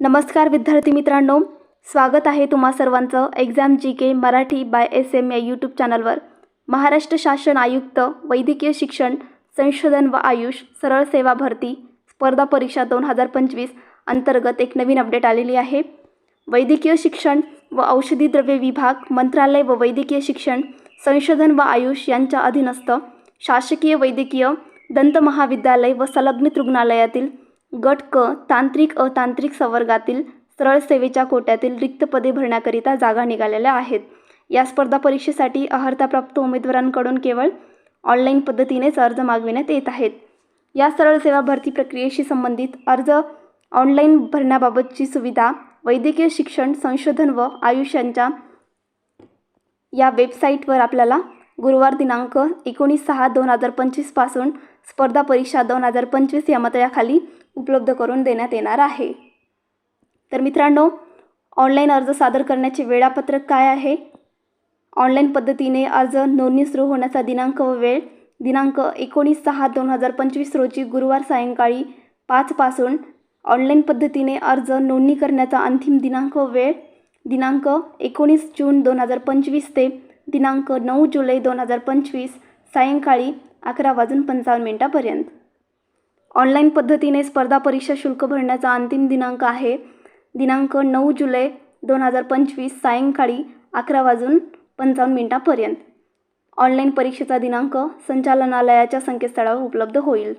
नमस्कार विद्यार्थी मित्रांनो स्वागत आहे तुम्हा सर्वांचं exam G K Marathi by S M या यूट्यूब चॅनलवर महाराष्ट्र शासन आयुक्त वैद्यकीय शिक्षण संशोधन व आयुष सरळ सेवा भरती स्पर्धा परीक्षा दोन हजार पंचवीस अंतर्गत एक नवीन अपडेट आलेली आहे. वैद्यकीय शिक्षण व औषधी द्रव्य विभाग मंत्रालय व वैद्यकीय शिक्षण संशोधन व आयुष यांच्या अधीनस्थ शासकीय वैद्यकीय दंत महाविद्यालय व संलग्नित रुग्णालयातील गट क तांत्रिक अतांत्रिक संवर्गातील सरळ सेवेच्या कोट्यातील रिक्त पदे भरण्याकरिता जागा निघालेल्या आहेत. या स्पर्धा परीक्षेसाठी अर्हताप्राप्त उमेदवारांकडून केवळ ऑनलाईन पद्धतीनेच अर्ज मागविण्यात येत आहेत. या सरळ सेवा भरती प्रक्रियेशी संबंधित अर्ज ऑनलाईन भरण्याबाबतची सुविधा वैद्यकीय शिक्षण संशोधन व आयुष यांच्या या वेबसाईटवर आपल्याला गुरुवार दिनांक एकोणीस सहा दोन हजार पंचवीसपासून स्पर्धा परीक्षा दोन हजार पंचवीस या मतयाखाली उपलब्ध करून देण्यात येणार आहे. तर मित्रांनो ऑनलाईन अर्ज सादर करण्याचे वेळापत्रक काय आहे? ऑनलाईन पद्धतीने अर्ज नोंदणी सुरू होण्याचा दिनांक व वेळ. दिनांक एकोणीस सहा दोन हजार पंचवीस रोजी गुरुवार सायंकाळी पाचपासून ऑनलाईन पद्धतीने अर्ज नोंदणी करण्याचा अंतिम दिनांक व वेळ. दिनांक एकोणीस जून दोन हजार पंचवीस ते दिनांक नऊ जुलै दोन हजार पंचवीस सायंकाळी अकरा वाजून पंचावन्न मिनिटापर्यंत. ऑनलाईन पद्धतीने स्पर्धा परीक्षा शुल्क भरण्याचा अंतिम दिनांक आहे. दिनांक नऊ जुलै दोन हजार पंचवीस सायंकाळी अकरा वाजून पंचावन्न मिनिटापर्यंत. ऑनलाईन परीक्षेचा दिनांक संचालनालयाच्या संकेतस्थळावर उपलब्ध होईल.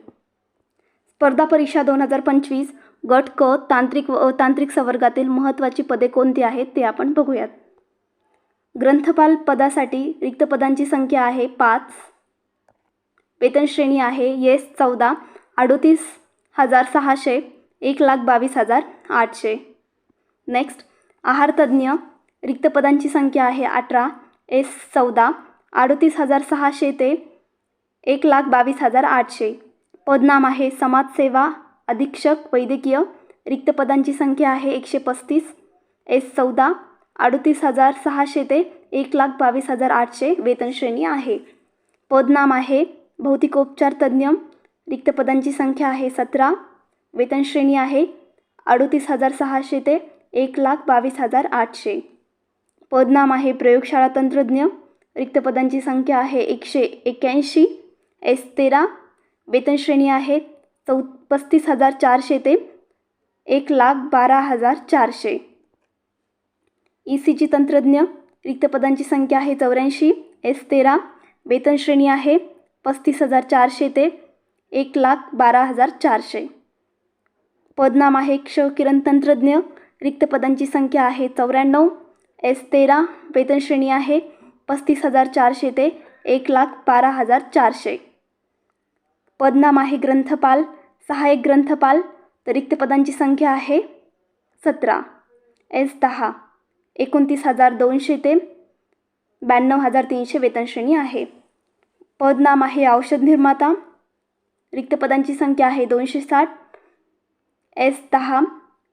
स्पर्धा परीक्षा दोन हजार पंचवीस गट क तांत्रिक व तांत्रिक संवर्गातील महत्त्वाची पदे कोणती आहेत ते आपण बघूयात. ग्रंथपाल पदासाठी रिक्त पदांची संख्या आहे पाच. वेतन श्रेणी आहे. येस चौदा. अडोतीस हजार सहाशे. एक लाख बावीस हजार आठशे. नेक्स्ट. आहारतज्ज्ञ रिक्त पदांची संख्या आहे अठरा. एस चौदा. अडोतीस हजार सहाशे ते एक लाख बावीस हजार आठशे. पदनाम आहे समाजसेवा अधीक्षक वैद्यकीय. रिक्त पदांची संख्या आहे एकशे पस्तीस. एस चौदा. अडोतीस हजार सहाशे ते एक लाख बावीस हजार आठशे वेतन श्रेणी आहे. पदनाम आहे भौतिकोपचार तज्ज्ञ. रिक्त पदांची संख्या आहे सतरा. वेतन श्रेणी आहे अडतीस हजार सहाशे ते एक लाख बावीस हजार आठशे. पदनाम आहे प्रयोगशाळा तंत्रज्ञ. रिक्त पदांची संख्या आहे एकशे एक्याऐंशी एस तेरा. वेतन श्रेणी आहे चौ पस्तीस हजार चारशे ते एक लाख बारा हजार चारशे. ई सी जी तंत्रज्ञ. रिक्त पदांची संख्या आहे चौऱ्याऐंशी. एस तेरा. वेतन श्रेणी आहे पस्तीस हजार चारशे ते एक लाख बारा हजार चारशे. पदनाम आहे क्ष किरण तंत्रज्ञ. रिक्त पदांची संख्या आहे चौऱ्याण्णव. एस तेरा. वेतनश्रेणी आहे पस्तीस हजार चारशे ते एक लाख बारा हजार चारशे. पदनाम आहे ग्रंथपाल. सहाय्यक ग्रंथपाल. तर रिक्त पदांची संख्या आहे सतरा. एस दहा. एकोणतीस हजार दोनशे ते ब्याण्णव हजार तीनशे वेतनश्रेणी आहे. पदनाम आहे औषध निर्माता. रिक्त पदांची संख्या आहे दोनशे साठ. एस दहा.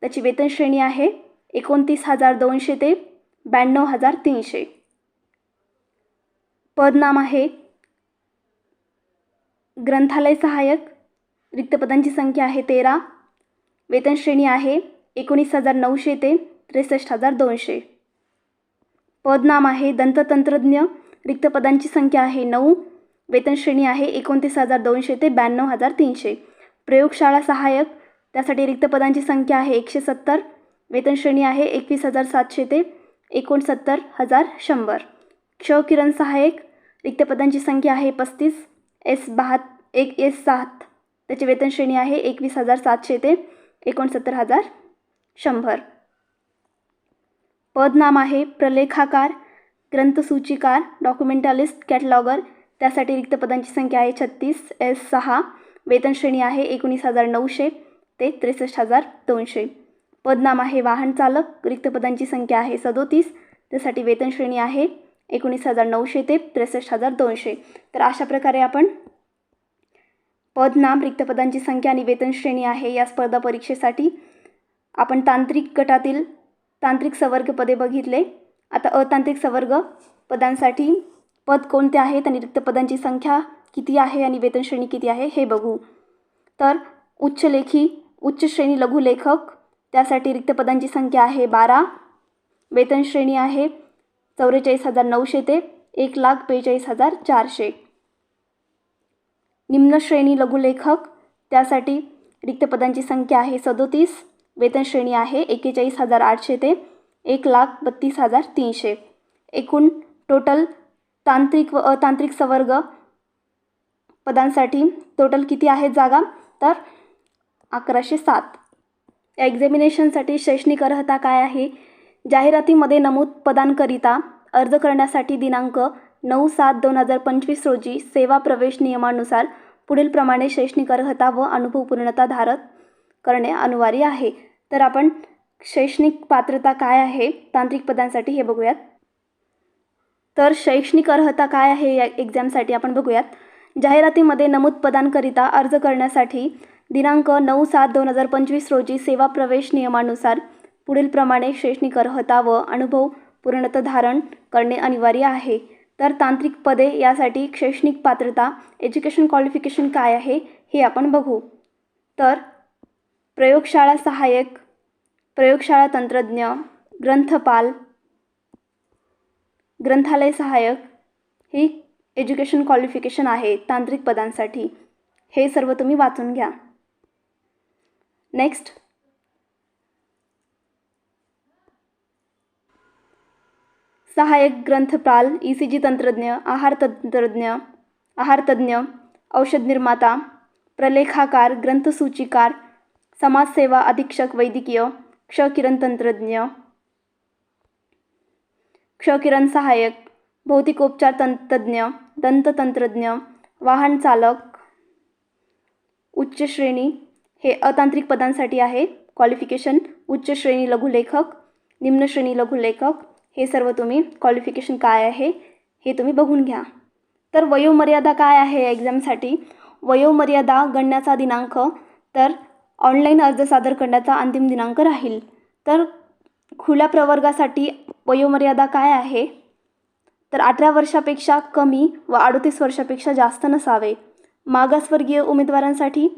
त्याची वेतन श्रेणी आहे एकोणतीस हजार दोनशे ते ब्याण्णव हजार तीनशे. पदनाम आहे ग्रंथालय सहाय्यक. रिक्त पदांची संख्या आहे तेरा. वेतन श्रेणी आहे एकोणीस हजार नऊशे ते त्रेसष्ट हजार दोनशे. पदनाम आहे दंततंत्रज्ञ. रिक्त पदांची संख्या आहे नऊ. वेतन श्रेणी आहे एकोणतीस हजार दोनशे ते ब्याण्णव हजार तीनशे. प्रयोगशाळा सहाय्यक त्यासाठी रिक्त पदांची संख्या आहे एकशे सत्तर. वेतन श्रेणी आहे एकवीस हजार सातशे ते एकोणसत्तर हजार शंभर. क्षकिरण सहाय्यक रिक्त पदांची संख्या आहे पस्तीस. एस बहात एक एस सात. त्याची वेतन श्रेणी आहे एकवीस हजार सातशे ते एकोणसत्तर हजार शंभर. पदनाम आहे प्रलेखाकार ग्रंथसूचीकार डॉक्युमेंटलिस्ट कॅटलॉगर त्यासाठी रिक्त पदांची संख्या आहे छत्तीस एस सहा वेतन श्रेणी आहे एकोणीस हजार नऊशे ते त्रेसष्ट हजार दोनशे. पदनाम आहे वाहन चालक रिक्त पदांची संख्या आहे सदोतीस त्यासाठी वेतन श्रेणी आहे एकोणीस हजार नऊशे ते त्रेसष्ट हजार दोनशे. तर अशा प्रकारे आपण पदनाम रिक्त पदांची संख्या आणि वेतन श्रेणी आहे या स्पर्धा परीक्षेसाठी आपण तांत्रिक गटातील तांत्रिक सवर्ग पदे बघितले. आता अतांत्रिक सवर्ग पदांसाठी पद कोणते आहेत आणि रिक्त पदांची संख्या किती आहे आणि वेतन श्रेणी किती आहे? हे बघू. तर उच्च लेखी उच्च श्रेणी लघुलेखक त्यासाठी रिक्त पदांची संख्या आहे बारा. वेतन श्रेणी आहे चौवेचाळीस हजार नऊशे ते एक लाख बेचाळीस हजार चारशे. निम्न श्रेणी लघुलेखक त्यासाठी रिक्त पदांची संख्या आहे सदोतीस. वेतन श्रेणी आहे एकेचाळीस हजार आठशे ते एक लाख बत्तीस हजार तीनशे. एकूण टोटल तांत्रिक व अतांत्रिक सवर्ग पदांसाठी टोटल किती आहेत जागा? तर अकराशे सात. या एक्झामिनेशनसाठी शैक्षणिक अर्हता काय आहे? जाहिरातीमध्ये नमूद पदांकरिता अर्ज करण्यासाठी दिनांक नऊ सात दोन हजार पंचवीस रोजी सेवा प्रवेश नियमानुसार पुढीलप्रमाणे शैक्षणिक अर्हता व अनुभव पूर्णता धारक करणे अनिवार्य आहे. तर आपण शैक्षणिक पात्रता काय आहे? तांत्रिक पदांसाठी हे बघूयात. तर शैक्षणिक अर्हता काय आहे या एक्झामसाठी आपण बघूयात. जाहिरातीमध्ये नमूद पदांकरिता अर्ज करण्यासाठी दिनांक नऊ सात दोन हजार पंचवीस रोजी सेवा प्रवेश नियमानुसार पुढीलप्रमाणे शैक्षणिक अर्हता व अनुभव पूर्णतः धारण करणे अनिवार्य आहे. तर तांत्रिक पदे यासाठी शैक्षणिक पात्रता एज्युकेशन क्वालिफिकेशन काय आहे हे आपण बघू. तर प्रयोगशाळा सहाय्यक प्रयोगशाळा तंत्रज्ञ ग्रंथपाल ग्रंथालय सहाय्यक ही एज्युकेशन क्वालिफिकेशन आहे तांत्रिक पदांसाठी. हे सर्व तुम्ही वाचून घ्या. नेक्स्ट. सहाय्यक ग्रंथपाल ई सी जी तंत्रज्ञ आहार तंत्रज्ञ आहारतज्ञ औषध निर्माता प्रलेखाकार ग्रंथसूचिकार समाजसेवा अधीक्षक वैद्यकीय क्षकिरण तंत्रज्ञ क्षकिरण सहाय्यक भौतिकोपचार तंत्रज्ञ दंततंत्रज्ञ वाहन चालक उच्च श्रेणी हे अतांत्रिक पदांसाठी आहे क्वालिफिकेशन उच्च श्रेणी लघुलेखक निम्न श्रेणी लघुलेखक हे सर्व तुम्ही क्वालिफिकेशन काय आहे हे तुम्ही बघून घ्या. तर वयोमर्यादा काय आहे एक्झामसाठी वयोमर्यादा गणण्याचा दिनांक तर ऑनलाईन अर्ज सादर करण्याचा अंतिम दिनांक राहील. तर खुल्या प्रवर्गासाठी वयोमर्यादा काय आहे? तर अठरा वर्षापेक्षा कमी व अडतीस वर्षापेक्षा जास्त नसावे. मागासवर्गीय उमेदवारांसाठी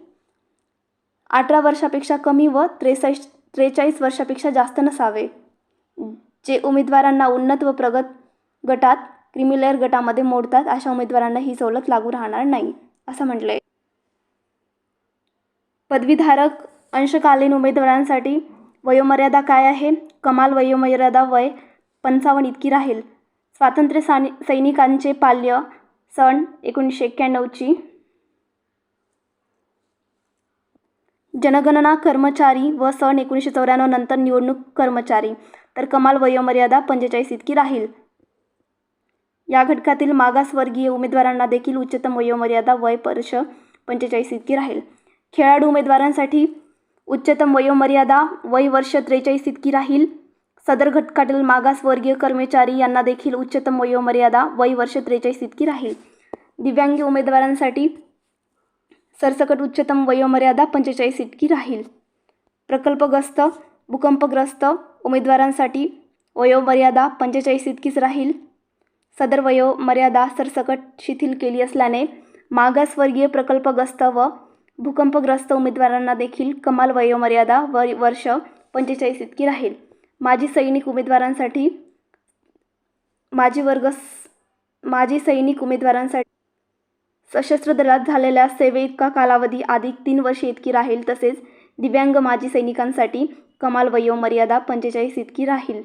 अठरा वर्षापेक्षा कमी व त्रेसष्ट त्रेचाळीस वर्षापेक्षा जास्त नसावे. जे उमेदवारांना उन्नत व प्रगत गटात क्रिमिलेअर गटामध्ये मोडतात अशा उमेदवारांना ही सवलत लागू राहणार नाही असं म्हटलं आहे पदवीधारक अंशकालीन उमेदवारांसाठी वयोमर्यादा काय आहे? कमाल वयोमर्यादा वय पंचावन्न इतकी राहील. स्वातंत्र्य सानि सैनिकांचे पाल्य सण एकोणीसशे एक्क्याण्णवची. जनगणना कर्मचारी व सन एकोणीसशे चौऱ्याण्णव नंतर निवडणूक कर्मचारी. तर कमाल वयोमर्यादा पंचेचाळीस इतकी राहील. या घटकातील मागासवर्गीय उमेदवारांना देखील उच्चतम वयोमर्यादा वय वर्ष पंचेचाळीस इतकी राहील. खेळाडू उमेदवारांसाठी उच्चतम वयोमर्यादा वय वर्ष त्रेचाळीस इतकी राहील. सदर घटकातील मागासवर्गीय कर्मचारी यांना देखील उच्चतम वयोमर्यादा वय वर्ष त्रेचाळीस इतकी राहील. दिव्यांगी उमेदवारांसाठी सरसकट उच्चतम वयोमर्यादा पंचेचाळीस इतकी राहील. प्रकल्पग्रस्त भूकंपग्रस्त उमेदवारांसाठी वयोमर्यादा पंचेचाळीस इतकीच राहील. सदर वयोमर्यादा सरसकट शिथिल केली असल्याने मागासवर्गीय प्रकल्पग्रस्त व भूकंपग्रस्त उमेदवारांना देखील कमाल वयोमर्यादा व वर्ष पंचेचाळीस इतकी राहील. माजी सैनिक उमेदवारांसाठी माजी वर्ग माजी सैनिक उमेदवारांसाठी सशस्त्र दलात झालेल्या सेवेइतका कालावधी अधिक तीन वर्षे इतकी राहील तसेच दिव्यांग माजी सैनिकांसाठी कमाल वयोमर्यादा पंचेचाळीस इतकी राहील.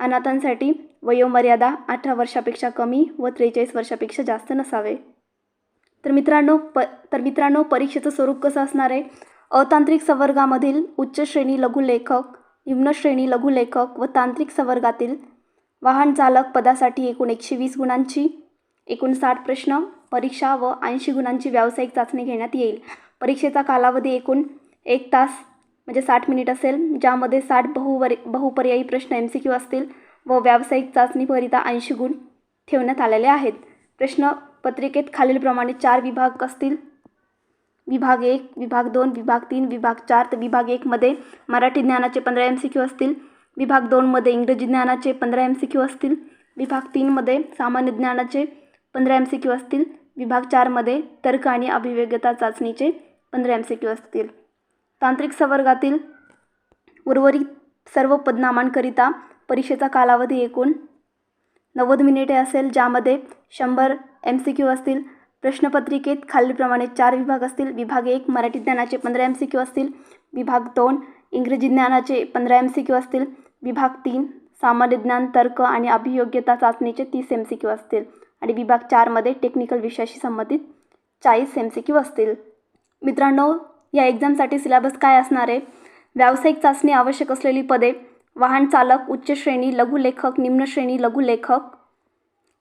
अनाथांसाठी वयोमर्यादा अठरा वर्षापेक्षा कमी व त्रेचाळीस वर्षापेक्षा जास्त नसावे. तर मित्रांनो प तर मित्रांनो परीक्षेचं स्वरूप कसं असणार आहे? अतांत्रिक संवर्गामधील उच्च श्रेणी लघुलेखक निम्नश्रेणी लघुलेखक व तांत्रिक संवर्गातील वाहन चालक पदासाठी एकूण एकशे वीस गुणांची एकूण साठ प्रश्न परीक्षा व ऐंशी गुणांची व्यावसायिक चाचणी घेण्यात येईल. परीक्षेचा कालावधी एकूण एक तास म्हणजे साठ मिनिट असेल ज्यामध्ये साठ बहुवर बहुपर्यायी प्रश्न एम सी क्यू असतील व व्यावसायिक चाचणीकरिता ऐंशी गुण ठेवण्यात आलेले आहेत. प्रश्न पत्रिकेत खालीलप्रमाणे चार विभाग असतील विभाग एक विभाग दोन विभाग तीन विभाग चार तर विभाग एकमध्ये मराठी ज्ञानाचे पंधरा एम सी क्यू असतील. विभाग दोनमध्ये इंग्रजी ज्ञानाचे पंधरा एम सी क्यू असतील. विभाग तीनमध्ये सामान्य ज्ञानाचे पंधरा एम सी क्यू असतील. विभाग चारमध्ये तर्क आणि अभिवेगता चाचणीचे पंधरा एम सी क्यू असतील. तांत्रिक संवर्गातील उर्वरित सर्व पदनामांकरिता परीक्षेचा कालावधी एकूण नव्वद मिनिटे असेल ज्यामध्ये शंभर एम सी क्यू असतील. प्रश्नपत्रिकेत खालीलप्रमाणे चार विभाग असतील. विभाग एक मराठी ज्ञानाचे पंधरा एम सी क्यू असतील. विभाग दोन इंग्रजी ज्ञानाचे पंधरा एम सी क्यू असतील. विभाग तीन सामान्य ज्ञान तर्क आणि अभियोग्यता चाचणीचे तीस एम सी क्यू असतील. आणि विभाग चारमध्ये टेक्निकल विषयाशी संबंधित चाळीस एम सी क्यू असतील. मित्रांनो या एक्झामसाठी सिलेबस काय असणार आहे? व्यावसायिक चाचणी आवश्यक असलेली पदे वाहन चालक उच्च श्रेणी लघुलेखक निम्न श्रेणी लघुलेखक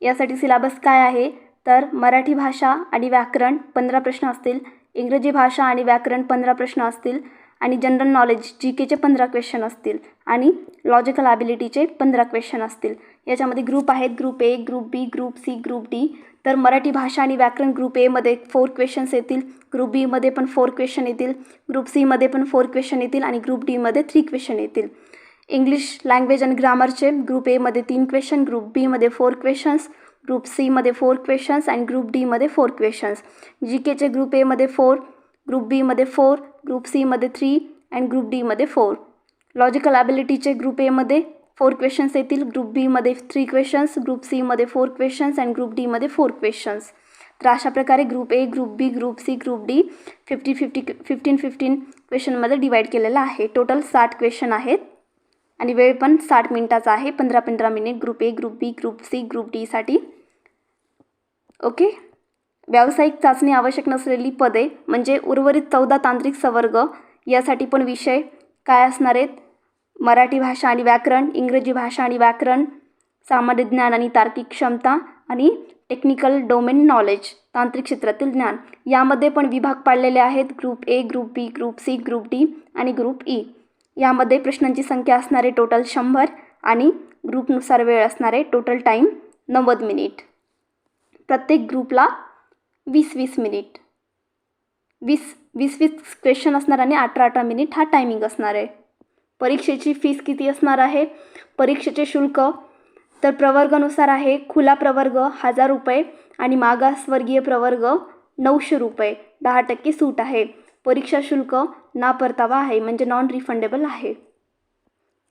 यासाठी सिलेबस काय आहे? तर मराठी भाषा आणि व्याकरण पंधरा प्रश्न असतील. इंग्रजी भाषा आणि व्याकरण पंधरा प्रश्न असतील. आणि जनरल नॉलेज जी केचे पंधरा क्वेश्चन असतील. आणि लॉजिकल ॲबिलिटीचे पंधरा क्वेश्चन असतील. याच्यामध्ये ग्रुप आहेत. Group A group B group C group D तर मराठी भाषा आणि व्याकरण ग्रुप एमध्ये फोर क्वेश्चन्स येतील. ग्रुप बीमध्ये पण फोर क्वेश्चन येतील. ग्रुप सीमध्ये पण फोर क्वेश्चन येतील. आणि ग्रुप डीमध्ये थ्री क्वेश्चन येतील. इंग्लिश लँग्वेज आणि ग्रामरचे ग्रुप एमध्ये तीन क्वेश्चन ग्रुप बीमध्ये फोर क्वेश्चन्स ग्रुप सीमध्ये फोर क्वेश्चन्स आणि ग्रुप डीमध्ये फोर क्वेश्चन्स जी केचे ग्रुप एमध्ये फोर ग्रुप बीमध्ये फोर ग्रुप सीमध्ये थ्री अँड ग्रुप डीमध्ये फोर लॉजिकल ॲबिलिटीचे ग्रुप एमध्ये फोर क्वेश्चन्स येतील ग्रुप बीमध्ये थ्री क्वेश्चन्स ग्रुप सीमध्ये फोर क्वेश्चन्स अँड ग्रुप डीमध्ये फोर क्वेश्चन्स तर अशा प्रकारे group A group B group C group D fifty fifty fifteen fifteen क्वेश्चनमध्ये divide केलेलं आहे. टोटल साठ क्वेश्चन आहेत. आणि वेळ पण साठ मिनिटाचा आहे. पंधरा पंधरा minute group A group B group C group डीसाठी ओके? व्यावसायिक चाचणी आवश्यक नसलेली पदे म्हणजे उर्वरित चौदा तांत्रिक संवर्ग यासाठी पण विषय काय असणार आहेत? मराठी भाषा आणि व्याकरण इंग्रजी भाषा आणि व्याकरण सामान्य ज्ञान आणि तार्किक क्षमता आणि टेक्निकल डोमेन नॉलेज तांत्रिक क्षेत्रातील ज्ञान. यामध्ये पण विभाग पाडलेले आहेत group A group B group C group D आणि ग्रुप ई e. यामध्ये प्रश्नांची संख्या असणारे टोटल शंभर आणि ग्रुपनुसार वेळ असणारे टोटल टाईम नव्वद मिनिट प्रत्येक ग्रुपला वीस वीस मिनिट. वीस वीस वीस क्वेश्चन असणार आणि अठरा अठरा मिनिट हा टायमिंग असणार आहे. परीक्षेची फीस किती असणार आहे? परीक्षेचे शुल्क तर प्रवर्गानुसार आहे. खुला प्रवर्ग हजार रुपये आणि मागासवर्गीय प्रवर्ग नऊशे रुपये. दहा टक्के सूट आहे. परीक्षा शुल्क ना परतावा आहे म्हणजे नॉन रिफंडेबल आहे.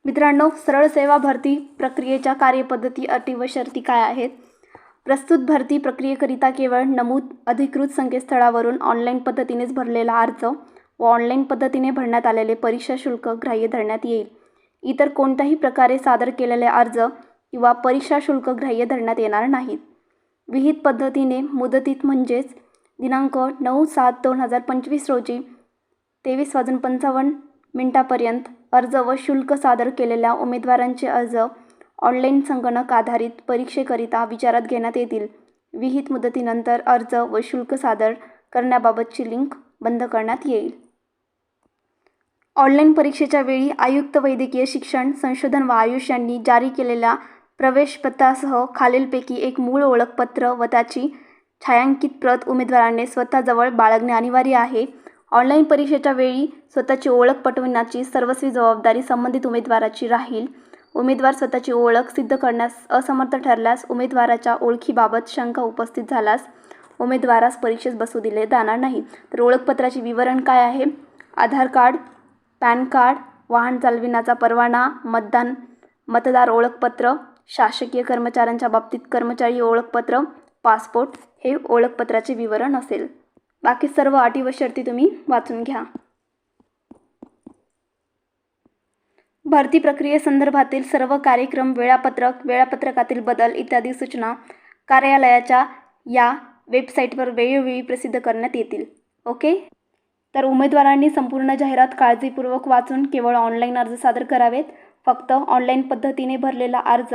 मित्रांनो सरळ सेवा भरती प्रक्रियेच्या कार्यपद्धती अटी व शर्ती काय आहेत? प्रस्तुत भरती प्रक्रियेकरिता केवळ नमूद अधिकृत संकेतस्थळावरून ऑनलाईन पद्धतीनेच भरलेला अर्ज व ऑनलाईन पद्धतीने भरण्यात आलेले परीक्षा शुल्क ग्राह्य धरण्यात येईल. इतर कोणत्याही प्रकारे सादर केलेले अर्ज किंवा परीक्षा शुल्क ग्राह्य धरण्यात येणार नाहीत. विहित पद्धतीने मुदतीत म्हणजेच दिनांक नऊ सात दोन हजार पंचवीस रोजी तेवीस वाजून पंचावन्न मिनटापर्यंत अर्ज व शुल्क सादर केलेल्या उमेदवारांचे अर्ज ऑनलाईन संगणक आधारित परीक्षेकरिता विचारात घेण्यात येतील. विहित मुदतीनंतर अर्ज व शुल्क सादर करण्याबाबतची लिंक बंद करण्यात येईल. ऑनलाईन परीक्षेच्या वेळी आयुक्त वैद्यकीय शिक्षण संशोधन व आयुष यांनी जारी केलेल्या प्रवेशपत्रासह खालीलपैकी एक मूळ ओळखपत्र व त्याची छायांकित प्रत उमेदवाराने स्वतःजवळ बाळगणे अनिवार्य आहे. ऑनलाईन परीक्षेच्या वेळी स्वतःची ओळख पटवण्याची सर्वस्वी जबाबदारी संबंधित उमेदवाराची राहील. उमेदवार स्वतःची ओळख सिद्ध करण्यास असमर्थ ठरल्यास उमेदवाराच्या ओळखीबाबत शंका उपस्थित झाल्यास उमेदवारास परीक्षेस बसू दिले जाणार नाही. तर ओळखपत्राचे विवरण काय आहे? आधार कार्ड पॅन कार्ड वाहन चालविण्याचा परवाना मतदान मतदार ओळखपत्र शासकीय कर्मचाऱ्यांच्या बाबतीत कर्मचारी ओळखपत्र पासपोर्ट हे ओळखपत्राचे विवरण असेल. बाकी सर्व अटी व शर्ती तुम्ही वाचून घ्या. भरती प्रक्रियेसंदर्भातील सर्व कार्यक्रम वेळापत्रक वेळापत्रकातील बदल इत्यादी सूचना कार्यालयाच्या या वेबसाईटवर वेळोवेळी प्रसिद्ध करण्यात येतील. ओके? तर उमेदवारांनी संपूर्ण जाहिरात काळजीपूर्वक वाचून केवळ ऑनलाईन अर्ज सादर करावेत. फक्त ऑनलाईन पद्धतीने भरलेला अर्ज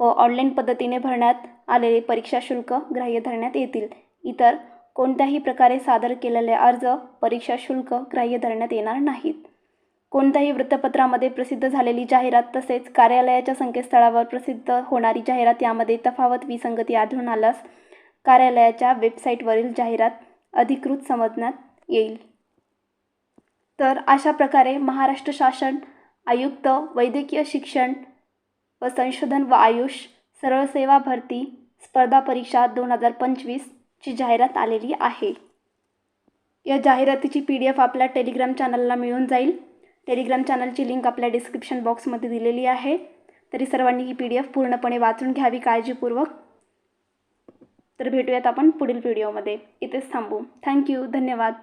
व ऑनलाईन पद्धतीने भरण्यात आलेले परीक्षा शुल्क ग्राह्य धरण्यात येतील. इतर कोणत्याही प्रकारे सादर केलेले अर्ज परीक्षा शुल्क ग्राह्य धरण्यात येणार नाहीत. कोणत्याही वृत्तपत्रामध्ये प्रसिद्ध झालेली जाहिरात तसेच कार्यालयाच्या संकेतस्थळावर प्रसिद्ध होणारी जाहिरात यामध्ये तफावत विसंगती आढळून आल्यास कार्यालयाच्या वेबसाईटवरील जाहिरात अधिकृत समजण्यात येईल. तर अशा प्रकारे महाराष्ट्र शासन आयुक्त वैद्यकीय शिक्षण व संशोधन व आयुष सरळ सेवा भरती स्पर्धा परीक्षा दोन हजार पंचवीसची जाहिरात आलेली आहे. या जाहिरातीची पी डी एफ आपल्या टेलिग्राम चॅनलला मिळून जाईल. टेलिग्राम चॅनलची लिंक आपल्या डिस्क्रिप्शन बॉक्समध्ये दिलेली आहे. तरी सर्वांनी ही पी डी एफ पूर्णपणे वाचून घ्यावी काळजीपूर्वक. तर भेटूयात आपण पुढील व्हिडिओमध्ये. इथेच थांबू. थँक्यू. धन्यवाद.